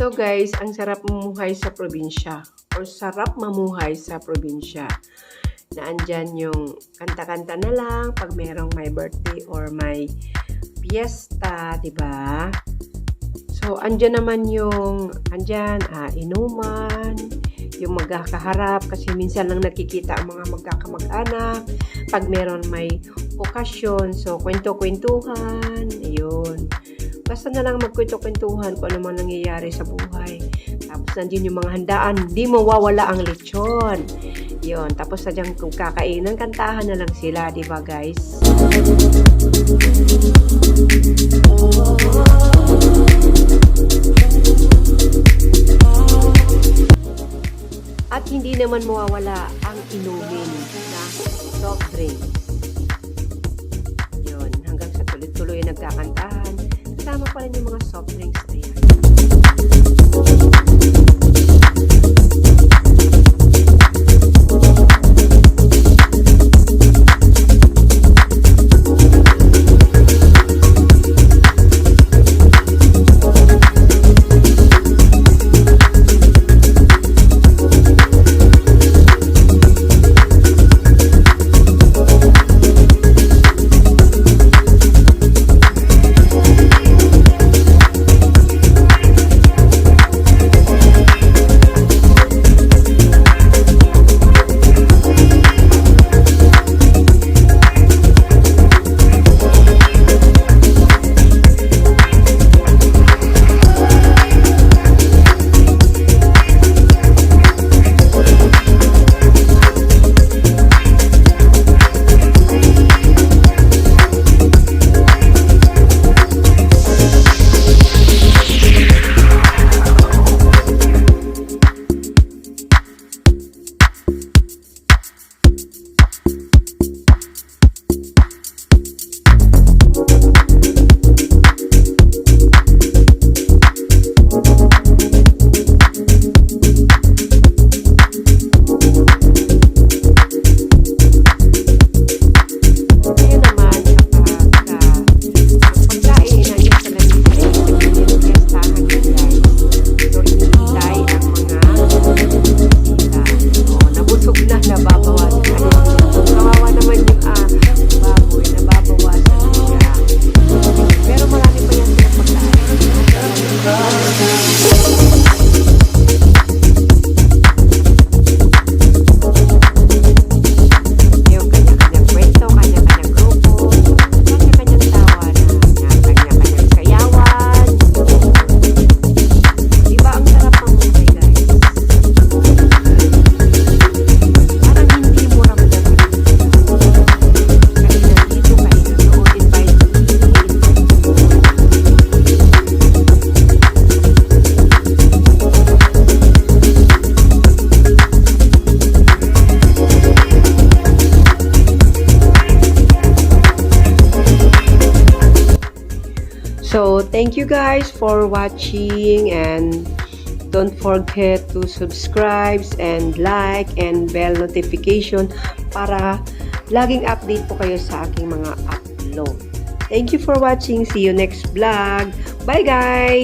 So guys, ang sarap mamuhay sa probinsya or sarap mamuhay sa probinsya. Na andyan yung kanta-kanta na lang pag merong may birthday or may fiesta, di ba? So, andyan naman yung, andyan, ah, inuman, yung magkakaharap kasi minsan lang nakikita ang mga magkakamag-anak pag meron may okasyon. So, kwento-kwentuhan, ayun. Basta na lang magkwento-kwentuhan kung ano man nangyayari sa buhay. Tapos nandiyan yung mga handaan, hindi mawawala ang lechon. Yun, tapos sadyang kung kakainan, kantahan na lang sila, di ba guys? At hindi naman mawawala ang inumin na soft drinks. Yun, hanggang sa tuloy-tuloy nagkakantahan, kasama pa rin yung mga soft drinks na So, thank you guys for watching and don't forget to subscribe and like and bell notification para laging update po kayo sa aking mga upload. Thank you for watching. See you next vlog. Bye guys!